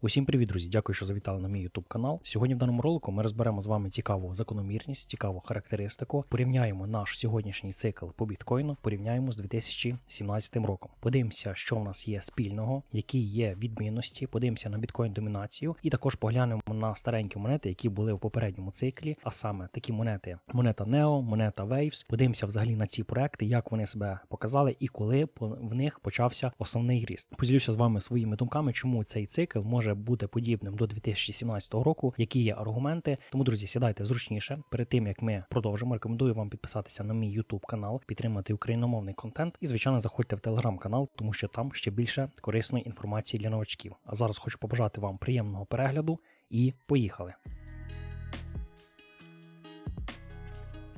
Усім привіт, друзі! Дякую, що завітали на мій YouTube канал. Сьогодні в даному ролику ми розберемо з вами цікаву закономірність, цікаву характеристику. Порівняємо наш сьогоднішній цикл по біткоїну, порівняємо з 2017 роком. Подивимося, що в нас є спільного, які є відмінності. Подивимося на біткоін домінацію, і також поглянемо на старенькі монети, які були в попередньому циклі. А саме такі монети: монета Neo, монета Waves. Подивимося взагалі на ці проекти, як вони себе показали і коли в них почався основний ріст. Поділюся з вами своїми думками, чому цей цикл може бути подібним до 2017 року, які є аргументи. Тому, друзі, сідайте зручніше. Перед тим як ми продовжимо, рекомендую вам підписатися на мій YouTube канал, підтримати україномовний контент і, звичайно, заходьте в телеграм канал, тому що там ще більше корисної інформації для новачків. А зараз хочу побажати вам приємного перегляду і поїхали.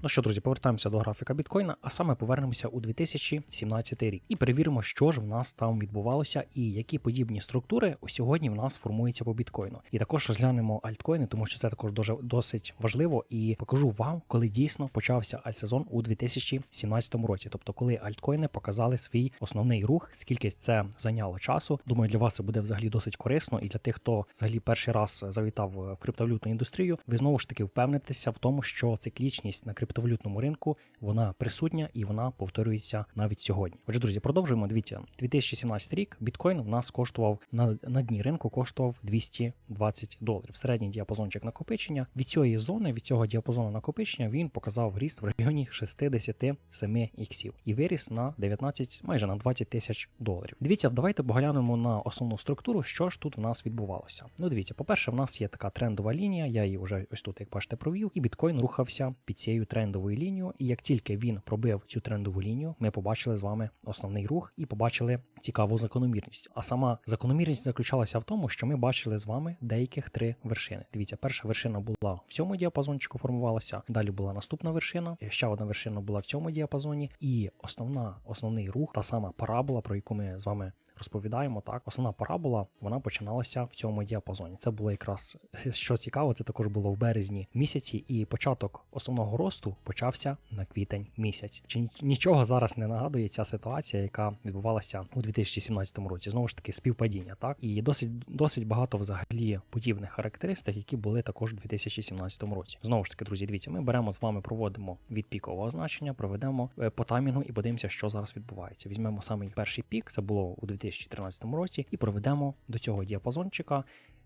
Ну що, друзі, повертаємося до графіка біткоїна, а саме повернемося у 2017 рік і перевіримо, що ж в нас там відбувалося і які подібні структури сьогодні в нас формуються по біткоїну. І також розглянемо альткоїни, тому що це також дуже досить важливо, і покажу вам, коли дійсно почався альтсезон у 2017 році. Тобто, коли альткоїни показали свій основний рух, скільки це зайняло часу. Думаю, для вас це буде взагалі досить корисно, і для тих, хто взагалі перший раз завітав в криптовалютну індустрію, ви знову ж таки впевнитеся в тому, що циклічність на криптовалютному ринку вона присутня і вона повторюється навіть сьогодні. Отже, друзі, продовжуємо. Дивіться, 2017 рік біткоін в нас коштував на, на дні ринку коштував 220 доларів. Середній діапазончик накопичення від цієї зони, від цього діапазону накопичення він показав ріст в районі 67 іксів і виріс на 19, майже на 20 тисяч доларів. Дивіться, давайте поглянемо на основну структуру, що ж тут в нас відбувалося. Ну, дивіться, по-перше, в нас є така трендова лінія. Я її вже ось тут, як бачите, провів, і біткоін рухався під цією трендовою лінією. І як тільки він пробив цю трендову лінію, ми побачили з вами основний рух і побачили цікаву закономірність. А сама закономірність заключалася в тому, що ми бачили з вами деяких три вершини. Дивіться, перша вершина була в цьому діапазончику, формувалася. Далі була наступна вершина, ще одна вершина була в цьому діапазоні, і основна основний рух, та сама парабола, про яку ми з вами розповідаємо. Так, основна парабола вона починалася в цьому діапазоні. Це було якраз що цікаво, це також було в березні місяці, і початок основного росту почався на квітень місяць. Чи нічого зараз не нагадує ця ситуація, яка відбувалася у 2017 році? Знову ж таки, співпадіння, так і досить досить багато взагалі подібних характеристик, які були також у 2017 році. Знову ж таки, друзі, дивіться, ми беремо з вами, проводимо від пікового значення, проведемо е, по таймінгу і подивимося, що зараз відбувається. Візьмемо самий перший пік, це було у 2013 році, і проведемо до цього діапазончика.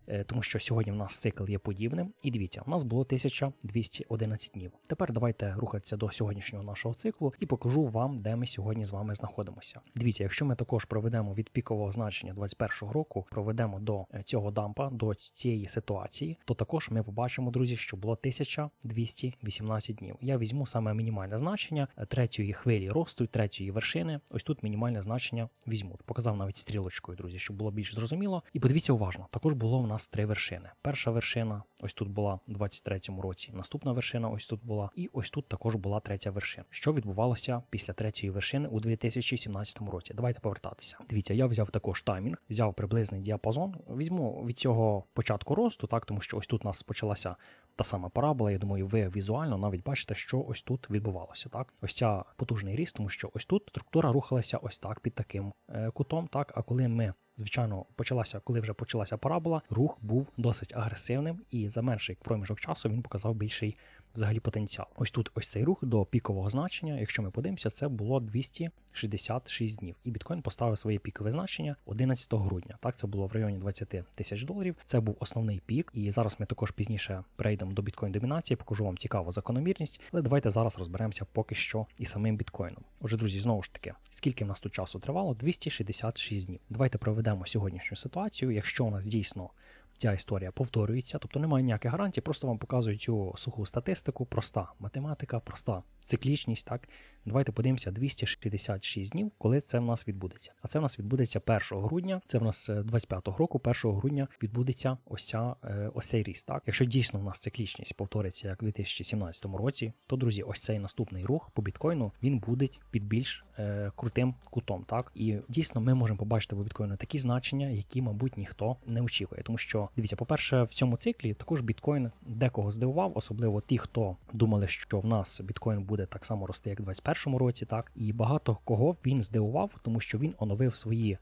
Е, Тому що сьогодні в нас цикл є подібним. І дивіться, у нас було 1211 днів. Тепер давайте рухатися до сьогоднішнього нашого циклу і покажу вам, де ми сьогодні з вами знаходимося. Дивіться, якщо ми також проведемо від пікового значення 21 року, проведемо до е, цього дампа, до цієї ситуації, то також ми побачимо, друзі, що було 1218 днів. Я візьму саме мінімальне значення е, третьої хвилі росту, третьої вершини. Ось тут мінімальне значення візьму. Показав навіть стрілочкою, друзі, щоб було більш зрозуміло. І подивіться уважно, також було в нас три вершини. Перша вершина, ось тут була у 23-му році. Наступна вершина, ось тут була, і ось тут також була третя вершина. Що відбувалося після третьої вершини у 2017 році? Давайте повертатися. Дивіться, я взяв також таймінг, взяв приблизний діапазон. Візьму від цього початку росту, так тому що ось тут у нас почалася та сама парабола. Я думаю, ви візуально навіть бачите, що ось тут відбувалося. Так, ось ця потужний ріст, тому що ось тут структура рухалася ось так під таким е, кутом. Так, а коли ми звичайно почалася, коли вже почалася парабола, рух був досить агресивним, і за менший проміжок часу він показав більший взагалі потенціал. Ось тут ось цей рух до пікового значення. Якщо ми подивимося, це було 266 днів. І біткоін поставив своє пікове значення 11 грудня. Так, це було в районі 20 тисяч доларів. Це був основний пік. І зараз ми також пізніше перейдемо до біткоін домінації, покажу вам цікаву закономірність. Але давайте зараз розберемося поки що і самим біткоїном. Отже, друзі, знову ж таки, скільки в нас тут часу тривало? 266 днів. Давайте проведемо сьогоднішню ситуацію. Якщо у нас дійсно ця історія повторюється, тобто немає ніяких гарантій, просто вам показую цю суху статистику, проста математика, проста циклічність. Так, давайте подивимося 266 днів, коли це в нас відбудеться. А це в нас відбудеться 1 грудня. Це в нас е, 25-го року, 1 грудня відбудеться ось ця е, ось цей ріст. Так, якщо дійсно в нас циклічність повториться як у 2017 році, то друзі, ось цей наступний рух по біткоїну він буде під більш е, крутим кутом. Так, і дійсно ми можемо побачити по біткоїну такі значення, які, мабуть, ніхто не очікує, тому що дивіться, по-перше, в цьому циклі також біткоін декого здивував, особливо ті, хто думали, що в нас біткоін буде так само рости, як у 2021 році, так і багато кого він здивував, тому що він оновив свої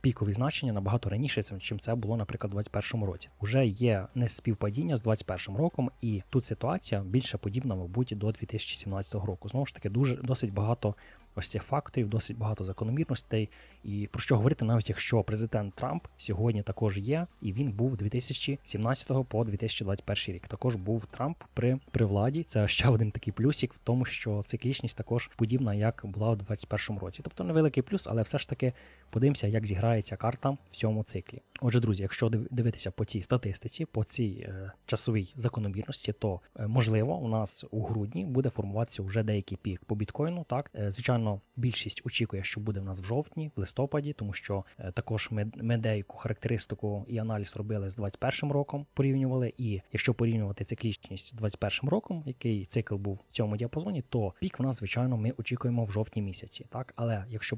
пікові значення набагато раніше, чим це було, наприклад, у 2021 році. Уже є неспівпадіння з 2021 роком, і тут ситуація більше подібна, мабуть, до 2017 року. Знову ж таки, дуже досить багато ось цих факторів, досить багато закономірностей. І про що говорити, навіть якщо президент Трамп сьогодні також є, і він був 2017 по 2021 рік. Також був Трамп при при владі. Це ще один такий плюсик в тому, що циклічність також подібна, як була у 2021 році. Тобто невеликий плюс, але все ж таки подивимося, як зіграється карта в цьому циклі. Отже, друзі, якщо дивитися по цій статистиці, по цій е, часовій закономірності, то е, можливо у нас у грудні буде формуватися вже деякий пік по біткоїну. Так, е, звичайно, більшість очікує, що буде в нас в жовтні, в листопаді, тому що е, також ми деяку характеристику і аналіз робили з 21 роком, порівнювали. І якщо порівнювати циклічність з 21 роком, який цикл був в цьому діапазоні, то пік в нас, звичайно, ми очікуємо в жовтні місяці. Так, але якщо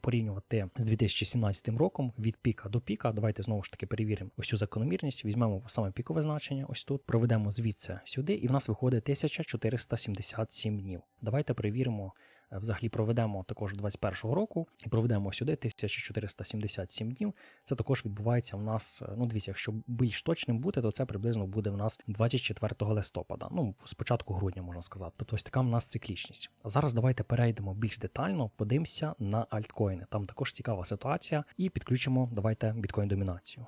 порівнювати з 2017 роком від піка до піка, давайте знову ж таки перевіримо ось цю закономірність. Візьмемо саме пікове значення. Ось тут проведемо звідси сюди, і в нас виходить 1477 днів. Давайте перевіримо. Взагалі проведемо також 21 року і проведемо сюди 1477 днів. Це також відбувається в нас. Е, ну, дивіться, якщо більш точним бути, то це приблизно буде в нас 24 листопада. Ну, спочатку грудня можна сказати. Тобто ось така в нас циклічність. А зараз давайте перейдемо більш детально, подивимося на альткоїни. Там також цікава ситуація, і підключимо давайте біткоін домінацію.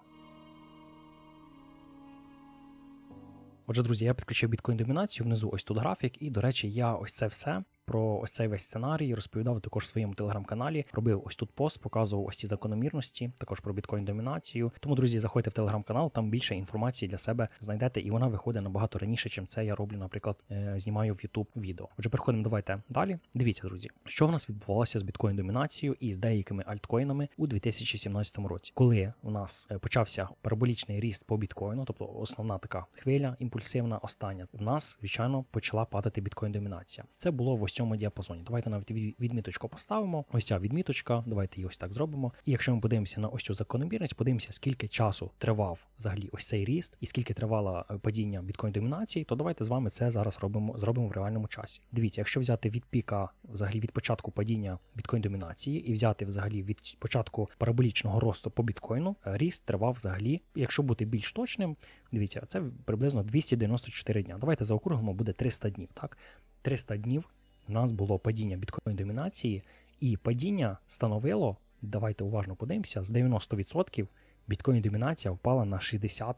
Отже, друзі, я підключив біткоін домінацію. Внизу ось тут графік, і, до речі, я ось це все про ось цей весь сценарій, розповідав також в своєму телеграм-каналі. Робив ось тут пост, показував ось ці закономірності, також про біткоін-домінацію. Тому, друзі, заходьте в телеграм-канал, там більше інформації для себе знайдете, і вона виходить набагато раніше, чим це я роблю, наприклад, е, знімаю в YouTube відео. Отже, переходимо, давайте далі. Дивіться, друзі, що в нас відбувалося з біткоін-домінацією і з деякими альткоїнами у 2017 році, коли у нас е, почався параболічний ріст по біткоїну, тобто основна така хвиля, імпульсивна, остання, в нас, звичайно, почала падати біткоін-домінація. Це було в ось цьому діапазоні. Давайте навіть відміточку поставимо. Ось ця відміточка, давайте її ось так зробимо. І якщо ми подивимося на ось цю закономірність, подивимося, скільки часу тривав взагалі ось цей ріст, і скільки тривало е, падіння біткоін-домінації, то давайте з вами це зараз робимо зробимо в реальному часі. Дивіться, якщо взяти від піка, взагалі від початку падіння біткоін-домінації, і взяти взагалі від початку параболічного росту по біткоїну, е, ріст тривав взагалі, якщо бути більш точним, дивіться, це приблизно 294 дня. Давайте заокруглимо, буде 300 днів. Так, 300 днів у нас було падіння біткоін домінації, і падіння становило, давайте уважно подивимося, з 90% біткоін домінація впала на 60%.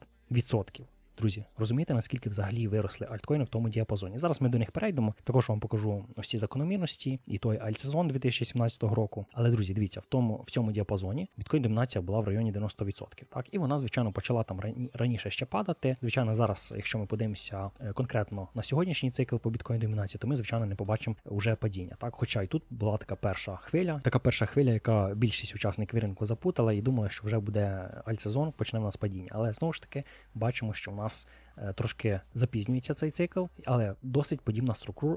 Друзі, розумієте, наскільки взагалі виросли альткоїни в тому діапазоні? Зараз ми до них перейдемо. Також вам покажу ці закономірності і той альтсезон 2017 року. Але, друзі, дивіться, в тому в цьому діапазоні біткоін домінація була в районі 90%. Так, і вона, звичайно, почала там раніше ще падати. Звичайно, зараз, якщо ми подивимося е, конкретно на сьогоднішній цикл по біткоін домінації, то ми, звичайно, не побачимо вже падіння. Так, хоча й тут була така перша хвиля, така перша хвиля, яка більшість учасників ринку запутала і думала, що вже буде альтсезон, почне в нас падіння. Але знову ж таки бачимо, що в нас нас е, трошки запізнюється цей цикл, але досить подібна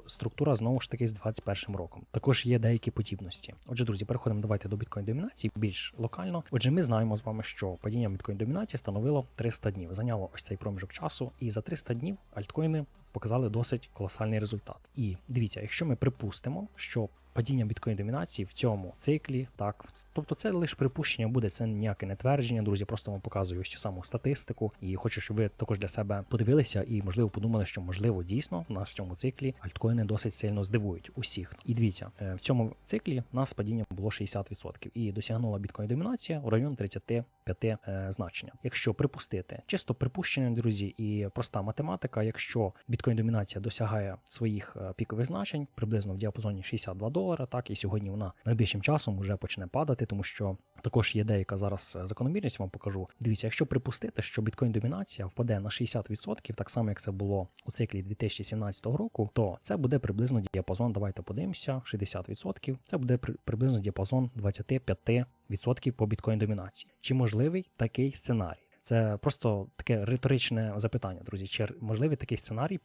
структура, знову ж таки з 21 роком. Також є деякі подібності. Отже, друзі, переходимо давайте до біткоін домінації більш локально. Отже, ми знаємо з вами, що падіння біткоін домінації становило 300 днів. Зайняло ось цей проміжок часу, і за 300 днів альткоїни показали досить колосальний результат. І дивіться, якщо ми припустимо, що падіння біткоін домінації в цьому циклі. Так, тобто це лише припущення буде, це ніяке не твердження. Друзі, просто вам показую цю саму статистику. І хочу, щоб ви також для себе подивилися і, можливо, подумали, що можливо дійсно нас в цьому циклі альткоїни досить сильно здивують усіх. І дивіться, е, в цьому циклі нас падіння було 60% і досягнула біткоін домінація у район 35 е, значення. Якщо припустити, чисто припущення, друзі, і проста математика, якщо біткоін домінація досягає своїх е, пікових значень приблизно в діапазоні 62 доларів, долара. Так і сьогодні вона найближчим часом вже почне падати, тому що також є деяка зараз закономірність. Вам покажу. Дивіться, якщо припустити, що біткоін домінація впаде на 60%, так само як це було у циклі 2017 року, то це буде приблизно діапазон. Давайте подивимося, 60%. Це буде приблизно діапазон 25% по біткоін домінації. Чи можливий такий сценарій? Це просто таке риторичне запитання, друзі. Чи можливий такий сценарій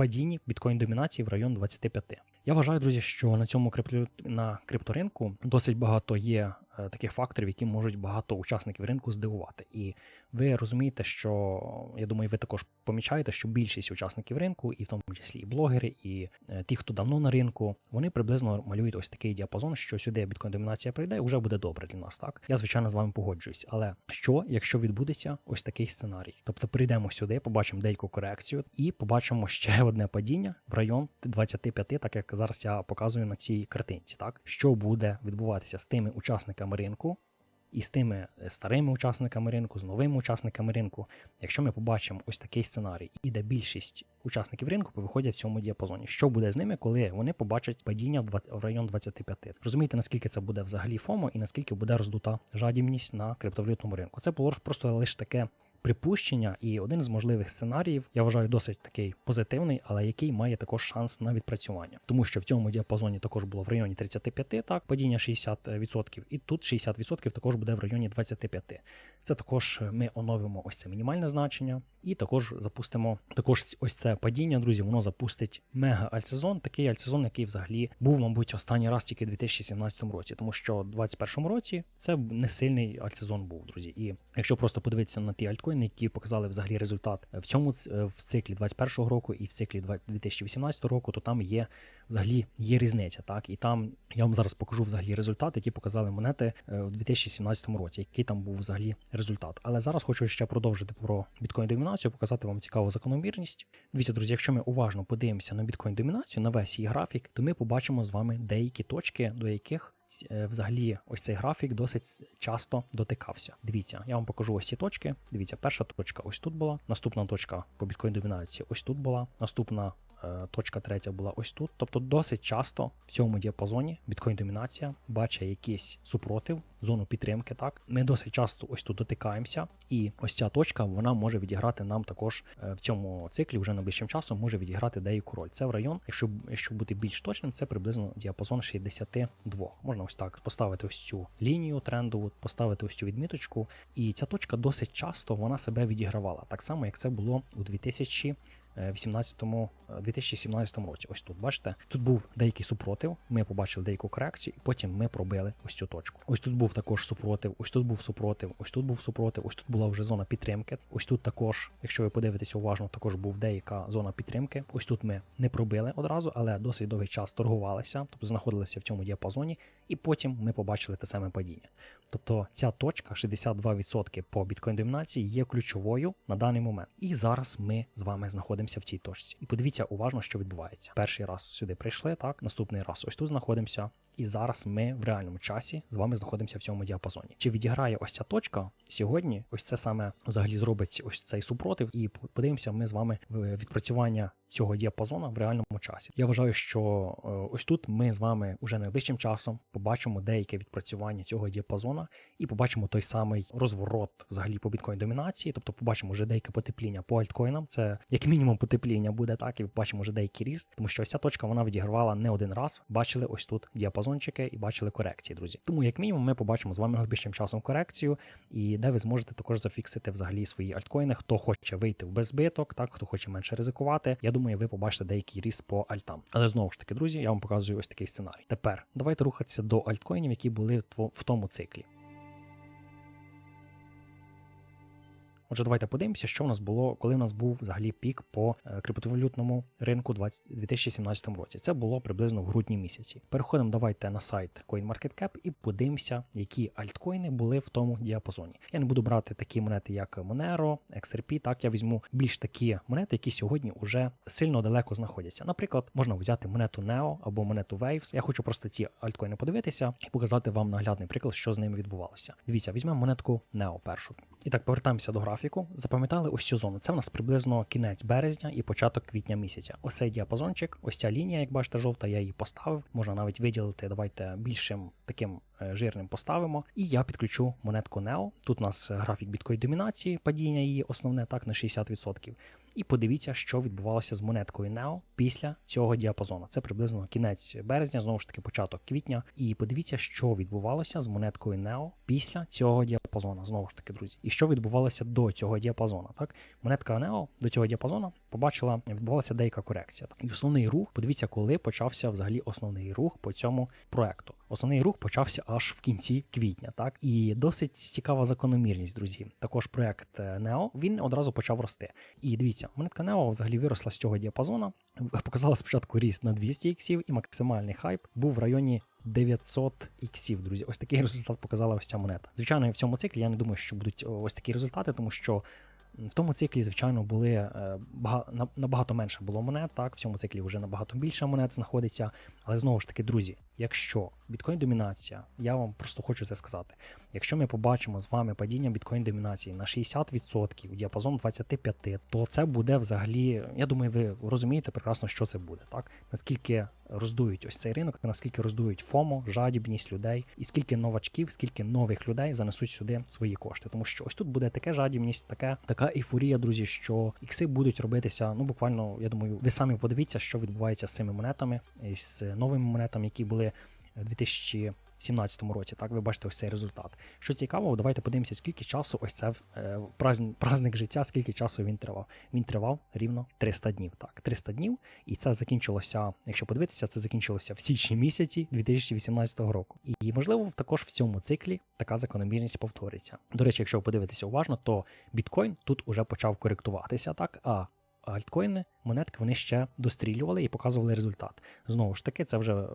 падінні біткоін домінації в район 25? Я вважаю, друзі, що на цьому крипту... на крипторинку досить багато є е, таких факторів, які можуть багато учасників ринку здивувати. І ви розумієте, що я думаю, ви також помічаєте, що більшість учасників ринку, і в тому числі і блогери, і е, ті, хто давно на ринку, вони приблизно малюють ось такий діапазон, що сюди біткоін домінація прийде, і вже буде добре для нас. Так я звичайно з вами погоджуюсь. Але що, якщо відбудеться ось такий сценарій? Тобто прийдемо сюди, побачимо деяку корекцію і побачимо ще одне падіння в район 25, так як зараз я показую на цій картинці. Так що буде відбуватися з тими учасниками ринку, і з тими е, старими учасниками ринку, з новими учасниками ринку, якщо ми побачимо ось такий сценарій, і де більшість учасників ринку виходять в цьому діапазоні, що буде з ними, коли вони побачать падіння в район 25? Розумієте, наскільки це буде взагалі ФОМО і наскільки буде роздута жадібність на криптовалютному ринку? Це було просто лише таке. Припущення і один з можливих сценаріїв, я вважаю, досить такий позитивний, але який має також шанс на відпрацювання, тому що в цьому діапазоні також було в районі 35, так падіння 60%, і тут 60% також буде в районі 25. Це також ми оновимо ось це мінімальне значення, і також запустимо також ось це падіння, друзі. Воно запустить мега альтсезон, такий альтсезон, який взагалі був, мабуть, останній раз тільки в 2017 році, тому що в 2021 році це не сильний альтсезон був, друзі. І якщо просто подивитися на ті альткоїни, які показали взагалі результат в цьому в циклі 2021 року і в циклі 2018 року, то там є взагалі є різниця. Так і там я вам зараз покажу взагалі результат, які показали монети е, в 2017 році, який там був взагалі результат. Але зараз хочу ще продовжити про біткоін домінацію, показати вам цікаву закономірність. Дивіться, друзі, якщо ми уважно подивимося на біткоін домінацію, на весь її графік, то ми побачимо з вами деякі точки, до яких е, взагалі ось цей графік досить часто дотикався. Дивіться, я вам покажу ось ці точки. Дивіться, перша точка ось тут була, наступна точка по біткоін домінації ось тут була, наступна точка третя була ось тут. Тобто досить часто в цьому діапазоні біткоін домінація бачить якийсь супротив, зону підтримки. Так, ми досить часто ось тут дотикаємося, і ось ця точка вона може відіграти нам також е, в цьому циклі вже найближчим часом може відіграти деяку роль. Це в район, якщо, якщо бути більш точним, це приблизно діапазон 62. Можна ось так поставити ось цю лінію трендову, поставити ось цю відміточку, і ця точка досить часто вона себе відігравала, так само як це було у 2000 18, е, 2017 році. Ось тут, бачите, тут був деякий супротив. Ми побачили деяку корекцію, і потім ми пробили ось цю точку. Ось тут був також супротив, ось тут був супротив, ось тут був супротив, ось тут була вже зона підтримки. Ось тут також, якщо ви подивитеся уважно, також був деяка зона підтримки. Ось тут ми не пробили одразу, але досить довгий час торгувалися, тобто знаходилися в цьому діапазоні, і потім ми побачили те саме падіння. Тобто ця точка 62% по біткоін домінації є ключовою на даний момент. І зараз ми з вами знаходимося в цій точці. І подивіться уважно, що відбувається. Перший раз сюди прийшли, так наступний раз ось тут знаходимося. І зараз ми в реальному часі з вами знаходимося в цьому діапазоні. Чи відіграє ось ця точка сьогодні? Ось це саме взагалі зробить ось цей супротив, і подивимося ми з вами відпрацювання цього діапазона в реальному часі. Я вважаю, що е, ось тут ми з вами уже найближчим часом побачимо деяке відпрацювання цього діапазона і побачимо той самий розворот взагалі по біткоін домінації, тобто побачимо вже деяке потепління по альткоїнам. Це як мінімум потепління буде так, і побачимо вже деякий ріст, тому що ось ця точка вона відігравала не один раз. Бачили ось тут діапазончики і бачили корекції, друзі. Тому як мінімум ми побачимо з вами найближчим часом корекцію, і де ви зможете також зафіксити взагалі свої альткоїни, хто хоче вийти в безбиток, так хто хоче менше ризикувати. Я думаю, ви побачите деякий ріст по альтам. Але знову ж таки, друзі, я вам показую ось такий сценарій. Тепер давайте рухатися до альткоїнів, які були в тому циклі. Отже, давайте подивимося, що в нас було, коли в нас був взагалі пік по е, криптовалютному ринку 20, 2017 році. Це було приблизно в грудні місяці. Переходимо давайте на сайт CoinMarketCap і подивимося, які альткоїни були в тому діапазоні. Я не буду брати такі монети, як Monero, XRP. Так я візьму більш такі монети, які сьогодні вже сильно далеко знаходяться. Наприклад, можна взяти монету Neo або монету Waves. Я хочу просто ці альткоїни подивитися і показати вам наглядний приклад, що з ними відбувалося. Дивіться, візьмемо монетку Neo першу. І так повертаємося до графіку. Запам'ятали ось цю зону. Це в нас приблизно кінець березня і початок квітня місяця. Ось цей діапазончик, ось ця лінія, як бачите, жовта, я її поставив. Можна навіть виділити. Давайте більшим таким е, жирним поставимо. І я підключу монетку Neo. Тут у нас графік біткої домінації, падіння її основне так на 60%. І подивіться, що відбувалося з монеткою Neo після цього діапазону. Це приблизно кінець березня, знову ж таки, початок квітня. І подивіться, що відбувалося з монеткою Neo після цього діапазону. Знову ж таки, друзі. І що відбувалося до цього діапазону. Так, монетка Neo до цього діапазону побачила, відбувалася деяка корекція. І основний рух, подивіться, коли почався взагалі основний рух по цьому проекту. Основний рух почався аж в кінці квітня. Так і досить цікава закономірність, друзі. Також проект Neo, він одразу почав рости. І дивіться, монетка Neo взагалі виросла з цього діапазону, показала спочатку ріст на 200 іксів, і максимальний хайп був в районі 900 іксів, друзі. Ось такий результат показала ось ця монета. Звичайно, в цьому циклі я не думаю, що будуть ось такі результати, тому що. В тому циклі, звичайно, були е, бага- на- набагато менше було монет. Так, в цьому циклі вже набагато більше монет знаходиться. Але знову ж таки, друзі, якщо біткоін домінація, я вам просто хочу це сказати. Якщо ми побачимо з вами падіння біткоін домінації на 60%, діапазон 25%, то це буде взагалі. Я думаю, ви розумієте прекрасно, що це буде. Так наскільки роздують ось цей ринок, наскільки роздують ФОМО, жадібність людей, і скільки новачків, скільки нових людей занесуть сюди свої кошти. Тому що ось тут буде таке жадібність, таке така ейфорія, друзі, що ікси будуть робитися. Ну буквально, я думаю, ви самі подивіться, що відбувається з цими монетами, з новими монетами, які були 2017 році. Так, ви бачите ось цей результат. Що цікаво, давайте подивимося, скільки часу ось це е, праздник, життя, скільки часу він тривав. Він тривав рівно 300 днів. Так, 300 днів, і це закінчилося. Якщо подивитися, це закінчилося в січні місяці 2018 року. І можливо, також в цьому циклі така закономірність повториться. До речі, якщо ви подивитеся уважно, то біткоін тут уже почав коректуватися, так а. Альткоїни, монетки вони ще дострілювали і показували результат. Знову ж таки, це вже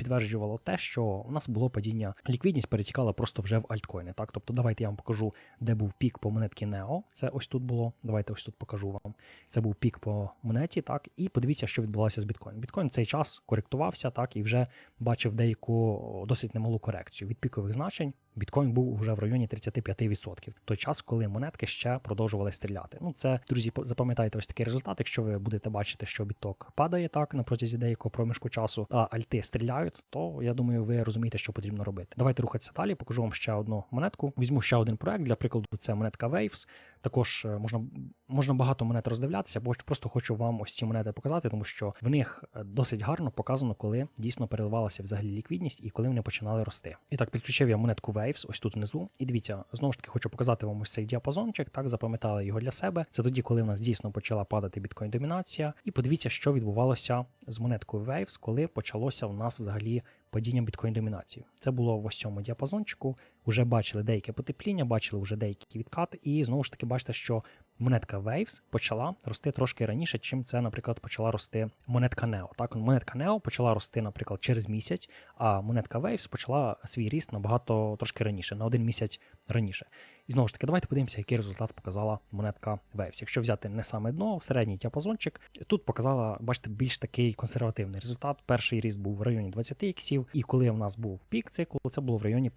підтверджувало те, що у нас було падіння. Ліквідність перетікала просто вже в альткоїни. Так, тобто, давайте я вам покажу, де був пік по монетці Neo. Це ось тут було. Давайте ось тут покажу вам. Це був пік по монеті. Так, і подивіться, що відбулося з біткоін. Біткоін цей час коректувався, так і вже бачив деяку досить немалу корекцію від пікових значень. Біткоін був вже в районі 35%. В той час, коли монетки ще продовжували стріляти. Ну, це, друзі, запам'ятайте ось такий результат. Якщо ви будете бачити, що біток падає так на протязі деякого проміжку часу, а альти стріляють, то я думаю, ви розумієте, що потрібно робити. Давайте рухатися далі. Покажу вам ще одну монетку. Візьму ще один проект. Для прикладу, це монетка Waves. Також е, можна можна багато монет роздивлятися, бо просто хочу вам ось ці монети показати, тому що в них е, досить гарно показано, коли дійсно переливалася взагалі ліквідність і коли вони починали рости. І так, підключив я монетку Waves ось тут внизу. І дивіться, знову ж таки хочу показати вам ось цей діапазончик. Так, запам'ятали його для себе. Це тоді, коли в нас дійсно почала падати біткоін домінація. І подивіться, що відбувалося з монеткою Waves, коли почалося у нас взагалі. Падіння біткоін домінації. Це було в ось цьому діапазончику. Уже бачили деяке потепління, бачили вже деякі відкати, і знову ж таки бачите, що монетка Waves почала рости трошки раніше, чим це, наприклад, почала рости монетка Neo. Так, монетка Neo почала рости, наприклад, через місяць, а монетка Waves почала свій ріст набагато трошки раніше, на один місяць раніше. І знову ж таки, давайте подивимося, який результат показала монетка Waves. Якщо взяти не саме дно, середній діапазончик, тут показала, бачите, більш такий консервативний результат. Перший ріст був в районі 20 іксів, і коли в нас був пік циклу, це було в районі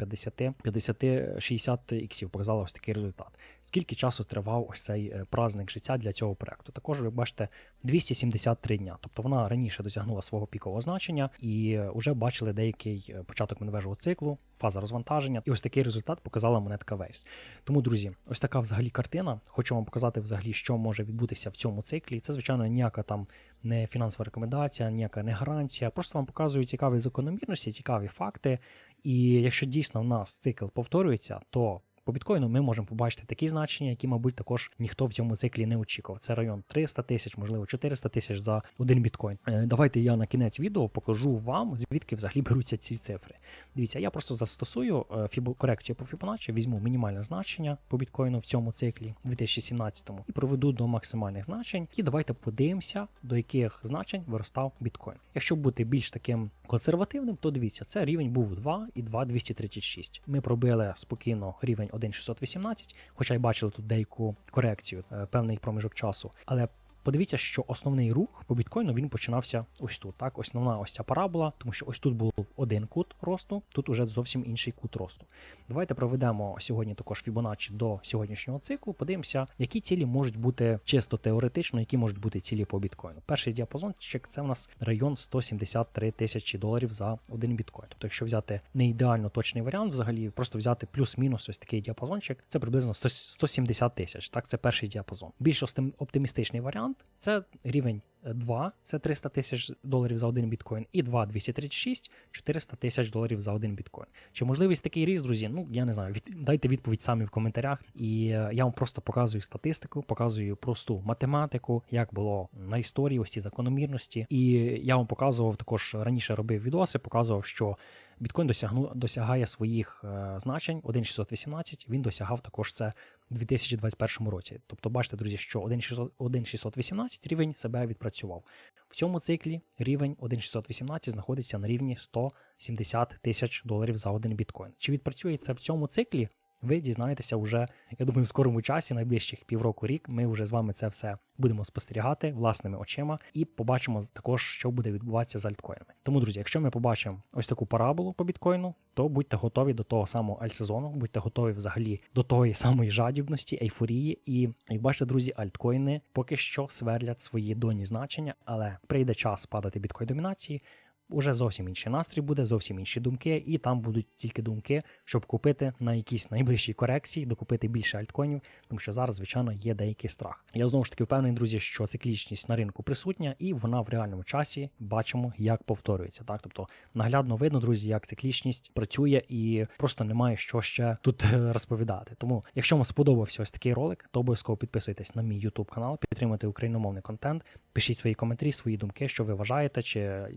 50-60 іксів. Показала ось такий результат. Скільки часу тривав ось цей е, праздник життя для цього проекту? Також ви бачите 273 дня. Тобто вона раніше досягнула свого пікового значення і вже бачили деякий е, початок медвежого циклу, фаза розвантаження. І ось такий результат показала монетка Waves. Тому, друзі, ось така взагалі картина. Хочу вам показати взагалі, що може відбутися в цьому циклі. Це, звичайно, ніяка там не фінансова рекомендація, ніяка не гарантія. Просто вам показую цікаві закономірності, цікаві факти. І якщо дійсно в нас цикл повторюється, то по біткоїну ми можемо побачити такі значення, які, мабуть, також ніхто в цьому циклі не очікував. Це район 300 тисяч, можливо, 400 тисяч за один біткоін. Е, Давайте я на кінець відео покажу вам, звідки взагалі беруться ці цифри. Дивіться, я просто застосую е, корекцію по Fibonacci, візьму мінімальне значення по біткоїну в цьому циклі 2017-му, і проведу до максимальних значень. І давайте подивимося, до яких значень виростав біткоін. Якщо бути більш таким консервативним, то дивіться, це рівень був 2 і 2,236. Ми пробили спокійно рівень 1,618, хоча й бачили тут деяку корекцію, е, певний проміжок часу. Але подивіться, що основний рух по біткоїну він починався ось тут. Так, основна ось ця парабола, тому що ось тут був один кут росту, тут уже зовсім інший кут росту. Давайте проведемо сьогодні також Fibonacci до сьогоднішнього циклу. Подивимося, які цілі можуть бути чисто теоретично, які можуть бути цілі по біткоїну. Перший діапазончик це у нас район 173 тисячі доларів за один біткоін. Тобто, якщо взяти не ідеально точний варіант, взагалі просто взяти плюс-мінус ось такий діапазончик, це приблизно 100 170 тисяч. Так, це перший діапазон. Більш оптимістичний варіант варіант це рівень 2, це 300 тисяч доларів за один біткоін, і 2 236 400 тисяч доларів за один біткоін. Чи можливість такий ріст, друзі? Ну я не знаю. Від, дайте відповідь самі в коментарях. І е, я вам просто показую статистику, показую просту математику, як було на історії, ось ці закономірності. І я вам показував також раніше робив відоси, показував, що біткоін досягну досягає своїх е, значень 1.618, Він досягав також це 2021 році. Тобто, бачите, друзі, що 1.600 1.618 рівень себе відпрацював. В цьому циклі рівень 1.618 знаходиться на рівні 170 тисяч доларів за один біткоін. Чи відпрацює це в цьому циклі? Ви дізнаєтеся вже, я думаю, в скорому часі, найближчих півроку рік. Ми вже з вами це все будемо спостерігати власними очима і побачимо також, що буде відбуватися з альткоїнами. Тому, друзі, якщо ми побачимо ось таку параболу по біткоїну, то будьте готові до того самого альтсезону, будьте готові взагалі до тої самої жадібності, ейфорії. І як бачите, друзі, альткоїни поки що сверлять свої донні значення, але прийде час падати біткоін домінації. Уже зовсім інший настрій буде, зовсім інші думки, і там будуть тільки думки, щоб купити на якійсь найближчій корекції, докупити більше альткоїнів, тому що зараз, звичайно, є деякий страх. Я знову ж таки впевнений, друзі, що циклічність на ринку присутня, і вона в реальному часі бачимо, як повторюється. Так, тобто наглядно видно, друзі, як циклічність працює, і просто немає що ще тут е, розповідати. Тому, якщо вам сподобався ось такий ролик, то обов'язково підписуйтесь на мій YouTube канал, підтримуйте україномовний контент, пишіть свої коментарі, свої думки, що ви вважаєте, чи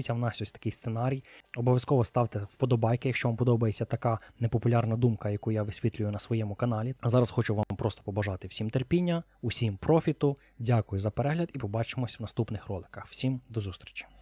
реалізується в нас ось такий сценарій. Обов'язково ставте вподобайки, якщо вам подобається така непопулярна думка, яку я висвітлюю на своєму каналі. А зараз хочу вам просто побажати всім терпіння, усім профіту. Дякую за перегляд і побачимось в наступних роликах. Всім до зустрічі!